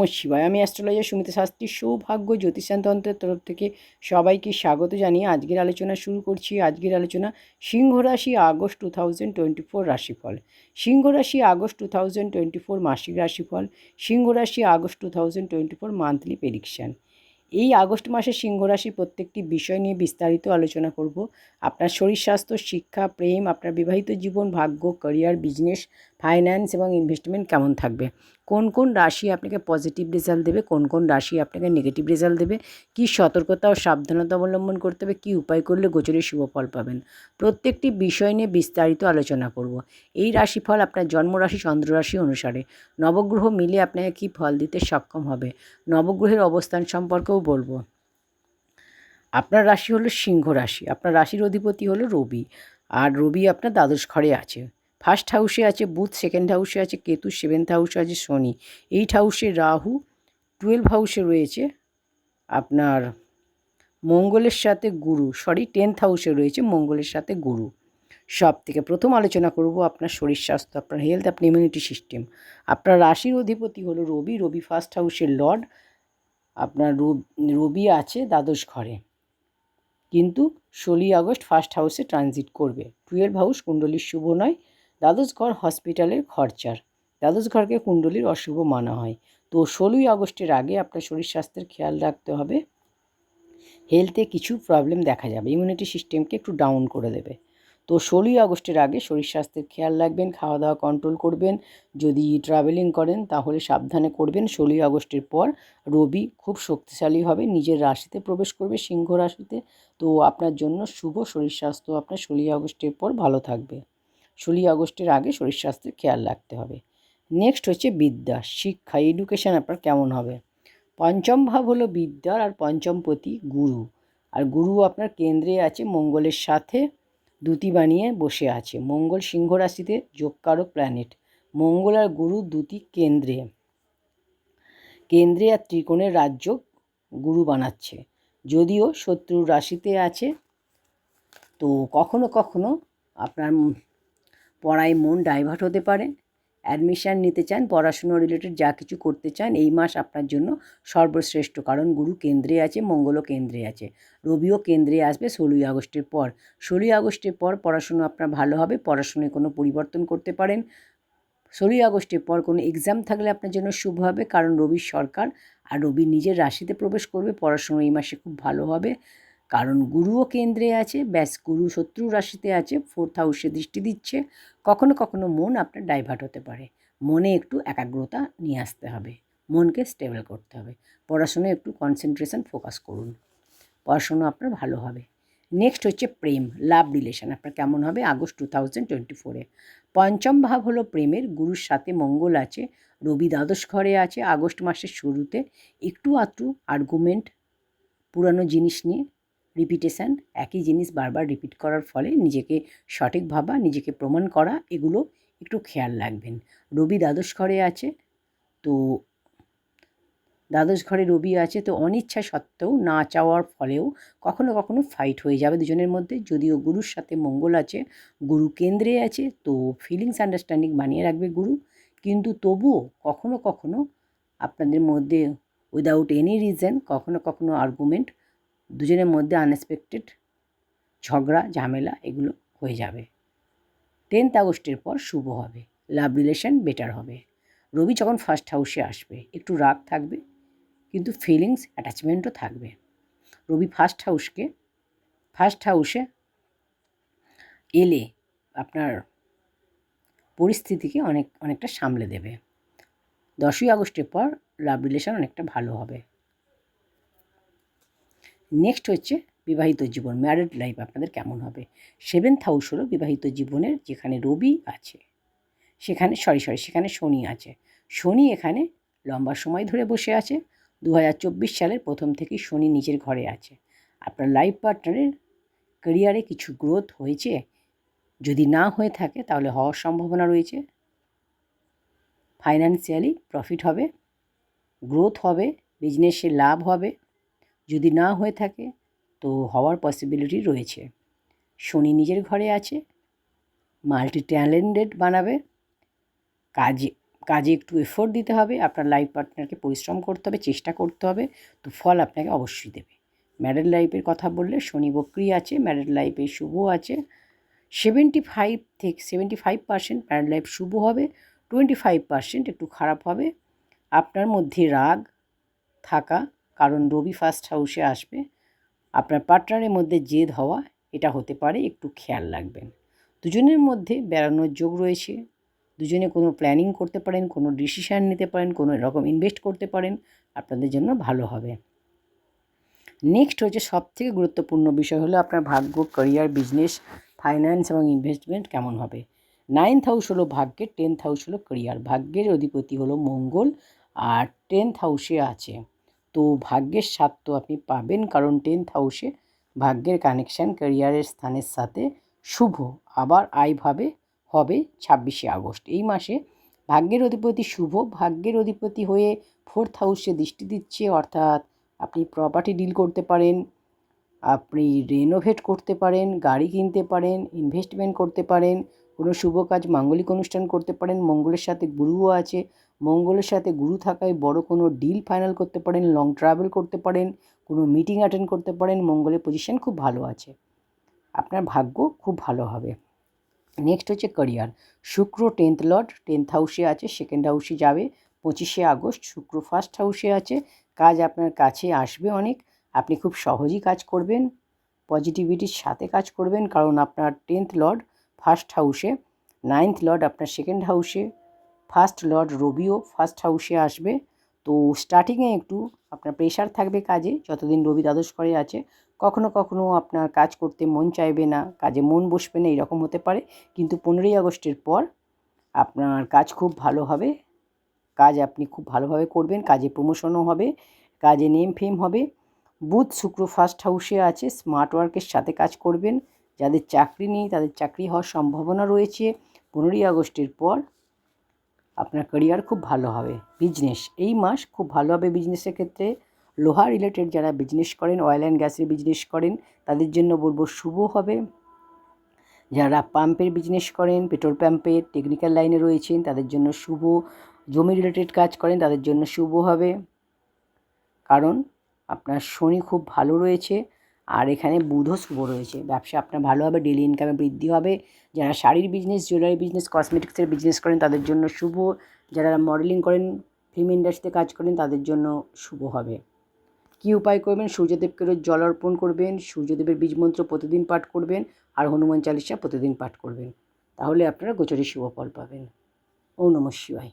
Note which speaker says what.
Speaker 1: নম শিবায়। আমি অ্যাস্ট্রোলজার সুমিতা শাস্ত্রী, সৌভাগ্য জ্যোতিষান্তন্ত্রের তরফ থেকে সবাইকে স্বাগত জানিয়ে আজকের আলোচনা শুরু করছি। আজকের আলোচনা সিংহ রাশি August two thousand twenty four রাশিফল। সিংহ রাশি August two thousand twenty four মাসিক রাশিফল। সিংহ রাশি August two thousand twenty four monthly prediction এই আগস্ট মাসে সিংহ রাশির প্রত্যেকটি বিষয় নিয়ে বিস্তারিত আলোচনা করব। আপনার শরীর স্বাস্থ্য, শিক্ষা, প্রেম, আপনার বিবাহিত জীবন, ভাগ্য ক্যারিয়ার বিজনেস ফাইন্যান্স এবং ইনভেস্টমেন্ট কেমন থাকবে? কোন কোন রাশি আপনাকে পজিটিভ রেজাল্ট দেবে? কোন কোন রাশি আপনাকে নেগেটিভ রেজাল্ট দেবে? কী সতর্কতা ও সাবধানতা অবলম্বন করতে হবে? কী উপায় করলে গোচরে শুভ ফল পাবেন? প্রত্যেকটি বিষয় নিয়ে বিস্তারিত আলোচনা করব। এই রাশিফল আপনার জন্মরাশি চন্দ্ররাশি অনুসারে। নবগ্রহ মিলে আপনাকে কী ফল দিতে সক্ষম হবে? নবগ্রহের অবস্থান সম্পর্কেও বলব। আপনার রাশি হলো সিংহ রাশি। আপনার রাশির অধিপতি হলো রবি। আর রবি আপনার দ্বাদশ ঘরে আছে। ফার্স্ট হাউসে আছে বুধ সেকেন্ড হাউসে আছে কেতু সেভেন্থ হাউসে আছে শনি। এইট হাউসে রাহু টুয়েলভ হাউসে রয়েছে আপনার মঙ্গলের সাথে গুরু সরি টেন্থ হাউসে রয়েছে মঙ্গলের সাথে গুরু। সব থেকে প্রথম আলোচনা করব আপনার শরীর স্বাস্থ্য, আপনার হেলথ আপনার ইমিউনিটি সিস্টেম আপনার রাশির অধিপতি হলো রবি রবি ফার্স্ট হাউসের লর্ড আপনার রবি আছে দ্বাদশ ঘরে। কিন্তু ষোলোই আগস্ট ফার্স্ট হাউসে ট্রানজিট করবে। টুয়েলভ হাউস কুণ্ডলীর শুভ নয় দ্বাদশ ঘর হসপিটালের খরচার। দ্বাদশ ঘরকে কুণ্ডলীর অশুভ মানা হয়। তো ষোলোই আগস্টের আগে আপনার শরীর স্বাস্থ্যের খেয়াল রাখতে হবে। হেলথে কিছু প্রবলেম দেখা যাবে। ইমিউনিটি সিস্টেমকে একটু ডাউন করে দেবে। তো ষোলোই আগস্টের আগে শরীর স্বাস্থ্যের খেয়াল রাখবেন খাওয়া দাওয়া কন্ট্রোল করবেন। যদি ট্রাভেলিং করেন, তাহলে সাবধানে করবেন। ষোলোই আগস্টের পর রবি খুব শক্তিশালী হবে। নিজের রাশিতে প্রবেশ করবে, সিংহ রাশিতে। তো আপনার জন্য শুভ শরীর স্বাস্থ্য আপনার ষোলোই আগস্টের পর ভালো থাকবে। ষোলোই আগস্টের আগে শরীর স্বাস্থ্যের খেয়াল রাখতে হবে। নেক্সট হচ্ছে বিদ্যা, শিক্ষা এডুকেশান আপনার কেমন হবে? পঞ্চম ভাব হলো বিদ্যার আর পঞ্চমপতি গুরু। আর গুরু আপনার কেন্দ্রে আছে, মঙ্গলের সাথে দুটি বানিয়ে বসে আছে। মঙ্গল সিংহ রাশিতে যোগকারক প্ল্যানেট মঙ্গল আর গুরু দুটি কেন্দ্রে। কেন্দ্রে আর ত্রিকোণের রাজ্য গুরু বানাচ্ছে। যদিও শত্রুর রাশিতে আছে, তো কখনো কখনো আপনার পড়ায় মন ডাইভার্ট হতে পারে অ্যাডমিশান নিতে চান, পড়াশুনো রিলেটেড যা কিছু করতে চান, এই মাস আপনার জন্য সর্বশ্রেষ্ঠ, কারণ গুরু কেন্দ্রে আছে, মঙ্গলও কেন্দ্রে আছে। রবিও কেন্দ্রে আসবে ষোলোই আগস্টের পর। ষোলোই আগস্টের পর পড়াশুনো আপনার ভালো হবে, পড়াশুনোয় কোনো পরিবর্তন করতে পারেন। ষোলোই আগস্টের পর কোনো এক্সাম থাকলে আপনার জন্য শুভ হবে, কারণ রবির সরকার আর রবি নিজের রাশিতে প্রবেশ করবে, পড়াশুনো এই মাসে খুব ভালো হবে। কারণ গুরুও কেন্দ্রে আছে, ব্যাস গুরু শত্রু রাশিতে আছে ফোর্থ হাউসে দৃষ্টি দিচ্ছে, কখনো কখনো মন আপনার ডাইভার্ট হতে পারে। মনে একটু একাগ্রতা নিয়ে আসতে হবে, মনকে স্টেবল করতে হবে। পড়াশোনায় একটু কনসেন্ট্রেশন ফোকাস করুন, পড়াশুনো আপনার ভালো হবে। নেক্সট হচ্ছে প্রেম লাভ রিলেশন আপনার কেমন হবে? আগস্ট টু থাউজেন্ড টোয়েন্টি ফোরে পঞ্চম ভাব হলো প্রেমের, গুরুর সাথে মঙ্গল আছে, রবি দ্বাদশ ঘরে আছে, আগস্ট মাসের শুরুতে একটু আধটু আর্গুমেন্ট পুরানো জিনিস নিয়ে রিপিটেশান একই জিনিস বারবার রিপিট করার ফলে নিজেকে সঠিক ভাবা, নিজেকে প্রমাণ করা, এগুলো একটু খেয়াল রাখবেন। রবি দ্বাদশ ঘরে আছে, তো দ্বাদশ ঘরে রবি আছে, তো অনিচ্ছা সত্ত্বেও না চাওয়ার ফলেও কখনো কখনো ফাইট হয়ে যাবে দুজনের মধ্যে। যদিও গুরুর সাথে মঙ্গল আছে, গুরু কেন্দ্রে আছে, তো ফিলিংস আন্ডারস্ট্যান্ডিং বানিয়ে রাখবে গুরু। কিন্তু তবুও কখনো কখনো আপনাদের মধ্যে উইদাউট এনি রিজন কখনো কখনো আর্গুমেন্ট দুজনের মধ্যে আনএক্সপেক্টেড ঝগড়া, ঝামেলা এগুলো হয়ে যাবে। টেন্থ আগস্টের পর শুভ হবে লাভ রিলেশন বেটার হবে। রবি যখন ফার্স্ট হাউসে আসবে, একটু রাগ থাকবে, কিন্তু ফিলিংস অ্যাটাচমেন্টও থাকবে। রবি ফার্স্ট হাউসকে ফার্স্ট হাউসে এলে আপনার পরিস্থিতিকে অনেক, অনেকটা সামলে দেবে। দশই আগস্টের পর লাভ রিলেশন অনেকটা ভালো হবে। নেক্সট হচ্ছে বিবাহিত জীবন ম্যারিড লাইফ আপনাদের কেমন হবে? সেভেন্থ হাউস হলো বিবাহিত জীবনের যেখানে রবি আছে, সেখানে সরি সরি সেখানে শনি আছে। শনি এখানে লম্বা সময় ধরে বসে আছে দু হাজার চব্বিশ সালের প্রথম থেকেই শনি নিজের ঘরে আছে। আপনার লাইফ পার্টনারের ক্যারিয়ারে কিছু গ্রোথ হয়েছে? যদি না হয়ে থাকে তাহলে হওয়ার সম্ভাবনা রয়েছে। ফাইন্যান্সিয়ালি প্রফিট হবে গ্রোথ হবে বিজনেসে লাভ হবে। যদি না হয়ে থাকে, তো হওয়ার পসিবিলিটি রয়েছে। শনি নিজের ঘরে আছে মাল্টি ট্যালেন্টেড বানাবে, কাজে কাজে একটু এফোর্ট দিতে হবে, আপনার লাইফ পার্টনারকে পরিশ্রম করতে হবে, চেষ্টা করতে হবে, তো ফল আপনাকে অবশ্যই দেবে। ম্যারেড লাইফের কথা বললে শনি বক্রি আছে ম্যারেড লাইফে শুভ আছে সেভেন্টি ফাইভ থেকে seventy five percent married life শুভ হবে টোয়েন্টি ফাইভ পার্সেন্ট একটু খারাপ হবে, আপনার মধ্যে রাগ থাকা কারণ রবি ফার্স্ট হাউসে আসবে। আপনার পার্টনারের মধ্যে জেদ হওয়া, এটা হতে পারে, একটু খেয়াল রাখবেন। দুজনের মধ্যে বেড়ানোর যোগ রয়েছে। দুজনে কোনো প্ল্যানিং করতে পারেন, কোনো ডিসিশান নিতে পারেন, কোনো রকম ইনভেস্ট করতে পারেন, আপনাদের জন্য ভালো হবে। নেক্সট হচ্ছে সবথেকে গুরুত্বপূর্ণ বিষয় হলো আপনার ভাগ্য ক্যারিয়ার বিজনেস ফাইন্যান্স এবং ইনভেস্টমেন্ট কেমন হবে। নাইন্থ হাউস হলো ভাগ্যের টেন্থ হাউস হলো ক্যারিয়ার ভাগ্যের অধিপতি হলো মঙ্গল, আর টেন্থ হাউসে আছে তো ভাগ্যের স্বাদ তো আপনি পাবেন, কারণ টেন্থ হাউসে ভাগ্যের কানেকশান ক্যারিয়ারের স্থানের সাথে শুভ। আবার আয়ভাবে হবে ছাব্বিশে আগস্ট। এই মাসে ভাগ্যের অধিপতি শুভ, ভাগ্যের অধিপতি হয়ে ফোর্থ হাউসে দৃষ্টি দিচ্ছে, অর্থাৎ আপনি প্রপার্টি ডিল করতে পারেন, আপনি রেনোভেট করতে পারেন, গাড়ি কিনতে পারেন ইনভেস্টমেন্ট করতে পারেন, কোনো শুভ কাজ, মাঙ্গলিক অনুষ্ঠান করতে পারেন, মঙ্গলের সাথে গুরুও আছে মঙ্গলের সাথে গুরু থাকায় বড় কোনো ডিল ফাইনাল করতে পারেন লং ট্রাভেল করতে পারেন, কোনো মিটিং অ্যাটেন্ড করতে পারেন, মঙ্গলের পজিশন খুব ভালো আছে। আপনার ভাগ্য খুব ভালো হবে। নেক্সট হচ্ছে ক্যারিয়ার শুক্র টেন্থ লর্ড টেন্থ হাউসে আছে সেকেন্ড হাউসে যাবে, পঁচিশে আগস্ট, শুক্র ফার্স্ট হাউসে আছে। কাজ আপনার কাছে আসবে অনেক, আপনি খুব সহজেই কাজ করবেন পজিটিভিটির সাথে কাজ করবেন, কারণ আপনার টেন্থ লর্ড ফার্স্ট হাউসে নাইন্থ লর্ড আপনার সেকেন্ড হাউসে ফার্স্ট লর্ড রবিও ফার্স্ট হাউসে আসবে। তো স্টার্টিংয়ে একটু আপনার প্রেশার থাকবে কাজে, যতদিন রবি দ্বাদশ করে আছে। কখনো কখনো আপনার কাজ করতে মন চাইবে না, কাজে মন বসবে না, এরকম হতে পারে। কিন্তু পনেরোই আগস্টের পর আপনার কাজ খুব ভালো হবে। কাজ আপনি খুব ভালোভাবে করবেন, কাজে প্রমোশনও হবে, কাজে নেম ফেম হবে। বুধ, শুক্র ফার্স্ট হাউসে আছে স্মার্ট ওয়ার্কের সাথে কাজ করবেন। যাদের চাকরি নেই, তাদের চাকরি হওয়ার সম্ভাবনা রয়েছে। পনেরোই আগস্টের পর আপনার ক্যারিয়ার খুব ভালো হবে। বিজনেস এই মাস খুব ভালো হবে বিজনেসের ক্ষেত্রে। লোহা রিলেটেড যারা বিজনেস করেন অয়েল অ্যান্ড গ্যাসের বিজনেস করেন, তাদের জন্য বলব শুভ হবে। যারা পাম্পের বিজনেস করেন পেট্রোল পাম্পের টেকনিক্যাল লাইনে রয়েছেন, তাদের জন্য শুভ। জমি রিলেটেড কাজ করেন, তাদের জন্য শুভ হবে। কারণ আপনার শনি খুব ভালো রয়েছে। আর এখানে বুধও শুভ রয়েছে। ব্যবসা আপনার ভালো হবে ডেলি ইনকামে বৃদ্ধি হবে। যারা শাড়ির বিজনেস জুয়েলারি বিজনেস কসমেটিক্সের বিজনেস করেন, তাদের জন্য শুভ। যারা মডেলিং করেন ফিল্ম ইন্ডাস্ট্রিতে কাজ করেন, তাদের জন্য শুভ হবে। কী উপায় করবেন? সূর্যদেবকে রোজ জল অর্পণ করবেন, সূর্যদেবের বীজ মন্ত্র প্রতিদিন পাঠ করবেন, আর হনুমান চালিশা প্রতিদিন পাঠ করবেন। তাহলে আপনারা গোচরে শুভ ফল পাবেন। ও নমঃ শিবায়।